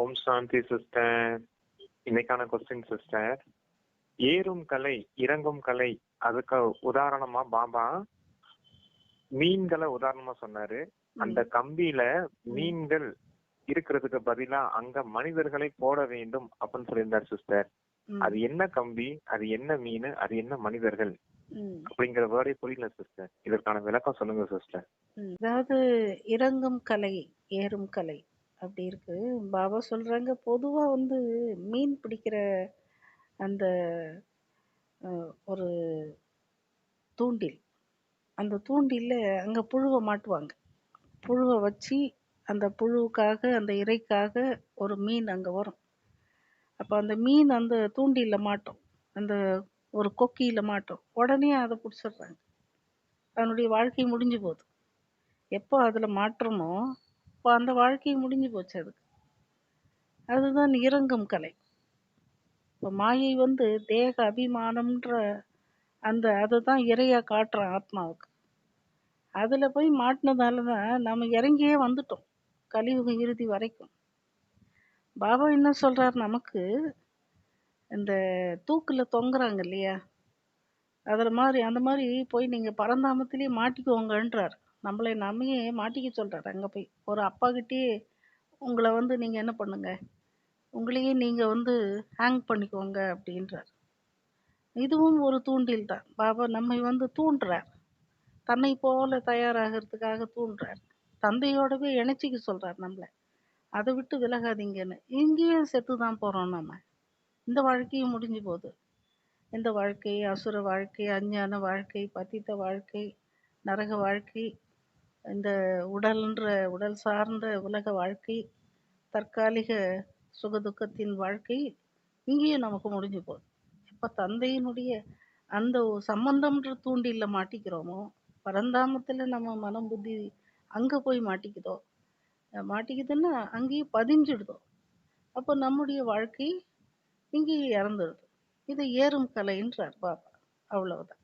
ஓம் Shanti sister. இன்னைக்கான question sister. ஏறும் கலை இறங்கும் கலை அதுக்கு உதாரணமா பாபா மீன்களை உதாரணமா சொன்னாரு. அந்த கம்பியில மீன்கள் இருக்கிறதுக்கு பதிலா அங்க மனிதர்களை போட வேண்டும் அப்படின்னு சொல்லியிருந்தார் சிஸ்டர். அது என்ன கம்பி அது என்ன மீன் அது என்ன மனிதர்கள்? அப்படிங்கிற வேர்டே புரியல சிஸ்டர். இதற்கான விளக்கம் சொல்லுங்க சிஸ்டர். அதாவது இறங்கும் கலை ஏறும் கலை. அப்படி இருக்குது பாபா சொல்கிறாங்க பொதுவாக வந்து மீன் பிடிக்கிற அந்த அஹ், ஒரு தூண்டில் அந்த தூண்டில்ல அங்கே புழுவை மாட்டுவாங்க. புழுவை வச்சு அந்த புழுவுக்காக அந்த இறைக்காக ஒரு மீன் அங்கே வரும். அப்போ அந்த மீன் அந்த தூண்டில்ல மாட்டும். அந்த ஒரு கொக்கியில் மாட்டும். உடனே அதை பிடிச்சிடுறாங்க. அதனுடைய வாழ்க்கை முடிஞ்சு போகுது. எப்போ அதில் மாட்டுறோமோ இப்போ அந்த வாழ்க்கை முடிஞ்சு போச்சு அதுக்கு. அதுதான் இறங்கும் கலை. இப்போ மாயை வந்து தேக அபிமானம்ன்ற அந்த அதை தான் இறையாக காட்டுறான் ஆத்மாவுக்கு. அதில் போய் மாட்டினதால தான் நம்ம இறங்கியே வந்துட்டோம் கலியுக இறுதி வரைக்கும். பாபா என்ன சொல்கிறார் நமக்கு? இந்த தூக்கில் தொங்குறாங்க இல்லையா? அதில் மாதிரி அந்த மாதிரி போய் நீங்கள் பரந்தாமத்திலே மாட்டிக்குவோங்கன்றார் நம்மளை நம்மையே மாட்டிக்க சொல்கிறாரு அங்கே போய். ஒரு அப்பாக்கிட்டே உங்களை வந்து நீங்கள் என்ன பண்ணுங்க? உங்களையே நீங்கள் வந்து ஹேங் பண்ணிக்கோங்க அப்படின்றார். இதுவும் ஒரு தூண்டில் தான். பாபா நம்மை வந்து தூண்டுறார். தன்னை போல தயாராகிறதுக்காக தூண்டுறார். தந்தையோடவே இணைச்சிக்க சொல்கிறார் நம்மளை. அதை விட்டு விலகாதீங்கன்னு. இங்கேயும் செத்து தான் போகிறோம் நம்ம இந்த வாழ்க்கையும் முடிஞ்சு போகுது. இந்த வாழ்க்கை அசுர வாழ்க்கை அஞ்ஞான வாழ்க்கை பத்தித்த வாழ்க்கை நரக வாழ்க்கை இந்த உடல்ன்ற உடல் சார்ந்த உலக வாழ்க்கை தற்காலிக சுகதுக்கத்தின் வாழ்க்கை இங்கேயும் நமக்கு முடிஞ்சு போகுது. இப்போ தந்தையினுடைய அந்த சம்பந்தம்ன்ற தூண்டில்ல மாட்டிக்கிறோமோ பரந்தாமத்தில் நம்ம மனம் புத்தி அங்கே போய் மாட்டிக்குதோ மாட்டிக்குதுன்னா அங்கேயே பதிஞ்சிடுதோ. அப்போ நம்முடைய வாழ்க்கை இங்கேயே இறந்துடுது. இது ஏறும் கலைன்றார் பாபா. அவ்வளவுதான்.